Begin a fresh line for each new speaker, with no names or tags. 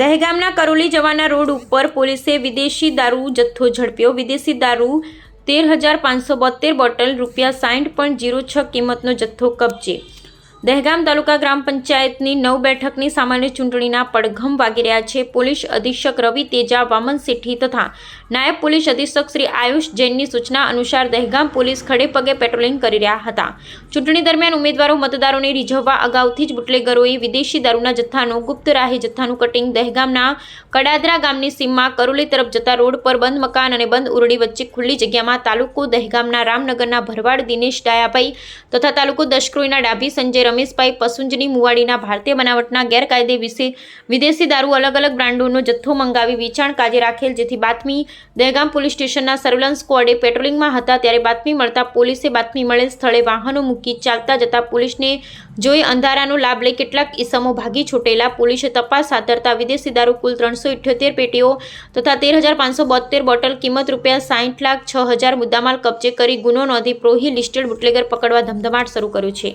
દહેગામના કરોલી જવાના રોડ ઉપર પોલીસે વિદેશી દારૂ જથ્થો ઝડપ્યો. વિદેશી દારૂ તેર હજાર પાંચસો બોતેર બોટલ રૂપિયા સાઠ પોઈન્ટ જીરો છ કિંમતનો જથ્થો કબજે દહેગામ તાલુકા ગ્રામ પંચાયતની નવ બેઠકની સામાન્ય ચૂંટણીના પડઘમ વાગી રહ્યા છે. પોલીસ અધિક્ષક રવિ તેજા, વામન સેઠી તથા નાયબ પોલીસ અધિક્ષક શ્રી આયુષ જૈનની સૂચના અનુસાર દહેગામ પોલીસ ખડે પગે પેટ્રોલિંગ કરી રહ્યા હતા. ચૂંટણી દરમિયાન ઉમેદવારો મતદારોને રીઝવવા અગાઉથી જ બુટલેગરોએ વિદેશી દારૂના જથ્થાનો, ગુપ્ત રાહી જથ્થાનું કટિંગ દહેગામના કડાદરા ગામની સીમમાં કરોલી તરફ જતા રોડ પર બંધ મકાન અને બંધ ઉરડી વચ્ચે ખુલ્લી જગ્યામાં તાલુકો દહેગામના રામનગરના ભરવાડ દિનેશ ડાયાભાઈ તથા તાલુકો દશક્રોઈના ડાભી સંજય રમેશભાઈ પસુંજની મુવાડીના ભારતીય બનાવટના ગેરકાયદે વિશે વિદેશી દારૂ અલગ અલગ બ્રાન્ડોનો જથ્થો મંગાવી વેચાણ કાજે રાખેલ, જેથી બાતમી દહેગામ પોલીસ સ્ટેશનના સર્વેલન્સ સ્કવોડે પેટ્રોલિંગમાં હતા ત્યારે બાતમી મળતા પોલીસે બાતમી મળેલ સ્થળે વાહનો મૂકી ચાલતા જતા પોલીસને જોઈ અંધારાનો લાભ લઈ કેટલાક ઇસમો ભાગી છૂટેલા. પોલીસે તપાસ હાથ ધરતા વિદેશી દારૂ કુલ ત્રણસો ઇઠ્યોતેર પેટીઓ તથા તેર હજાર પાંચસો બોતેર બોટલ કિંમત રૂપિયા સાઠ લાખ છ હજાર મુદ્દામાલ કબજે કરી ગુનો નોંધી પ્રોહી લિસ્ટેડ બુટલેગર પકડવા ધમધમાટ શરૂ કર્યો છે.